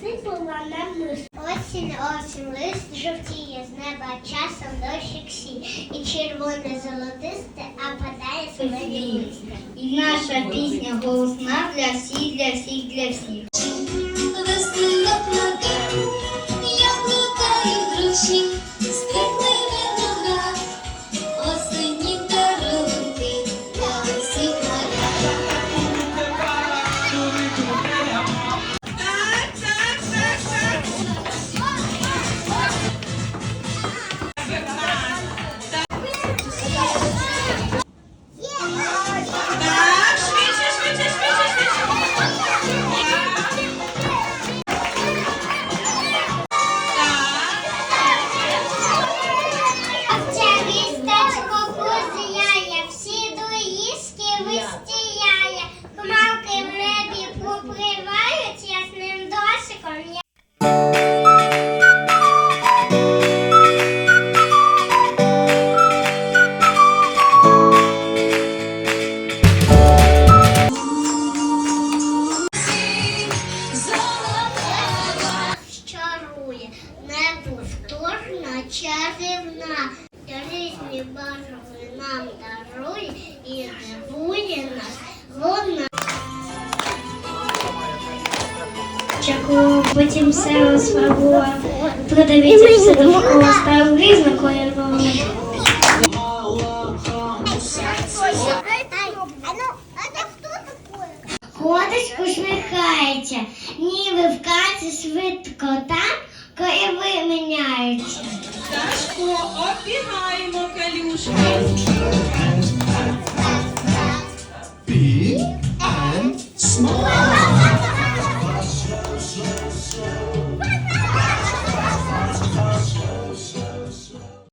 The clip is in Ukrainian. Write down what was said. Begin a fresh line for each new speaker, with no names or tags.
засипала нам мис. Осінь, осінь, лист жовтіє з неба, часом дощик сі. І червоне золотисте, а падає смелі листя.
І наша пісня голосна для всіх, для всіх, для всіх.
Вистіяє, хмарки в небі попливають ясним дощиком. Чарівна, різні барви нам дарує
Чаку, потім все розфарбував. Продивіться все довкола, став різнокольоровим.
Ходить, усміхається, ніби в каці швидко там, коли ви міняються.
Сашко, оббігаємо калюшки.